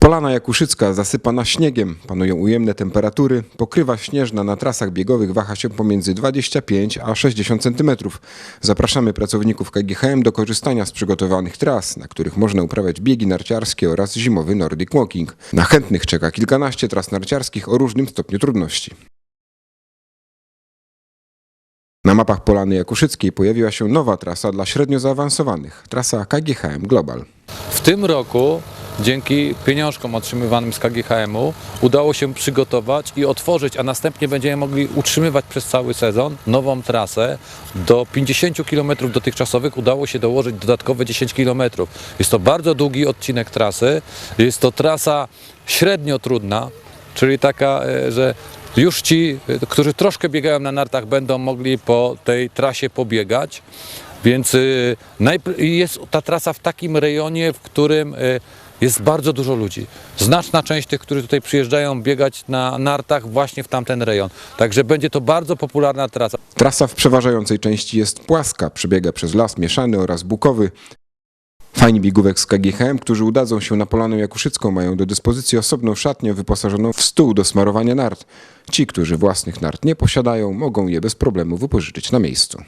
Polana Jakuszycka zasypana śniegiem, panują ujemne temperatury, pokrywa śnieżna na trasach biegowych waha się pomiędzy 25 a 60 cm. Zapraszamy pracowników KGHM do korzystania z przygotowanych tras, na których można uprawiać biegi narciarskie oraz zimowy Nordic Walking. Na chętnych czeka kilkanaście tras narciarskich o różnym stopniu trudności. Na mapach Polany Jakuszyckiej pojawiła się nowa trasa dla średnio zaawansowanych, trasa KGHM Global. W tym roku dzięki pieniążkom otrzymywanym z KGHM-u udało się przygotować i otworzyć, a następnie będziemy mogli utrzymywać przez cały sezon nową trasę. Do 50 km dotychczasowych udało się dołożyć dodatkowe 10 km. Jest to bardzo długi odcinek trasy. Jest to trasa średnio trudna, czyli taka, e, że już ci, e, którzy troszkę biegają na nartach, będą mogli po tej trasie pobiegać. Więc najpr- jest ta trasa w takim rejonie, w którym jest bardzo dużo ludzi. Znaczna część tych, którzy tutaj przyjeżdżają biegać na nartach właśnie w tamten rejon. Także będzie to bardzo popularna trasa. Trasa w przeważającej części jest płaska, przebiega przez las mieszany oraz bukowy. Fajni biegówek z KGHM, którzy udadzą się na Polanę Jakuszycką, mają do dyspozycji osobną szatnię wyposażoną w stół do smarowania nart. Ci, którzy własnych nart nie posiadają, mogą je bez problemu wypożyczyć na miejscu.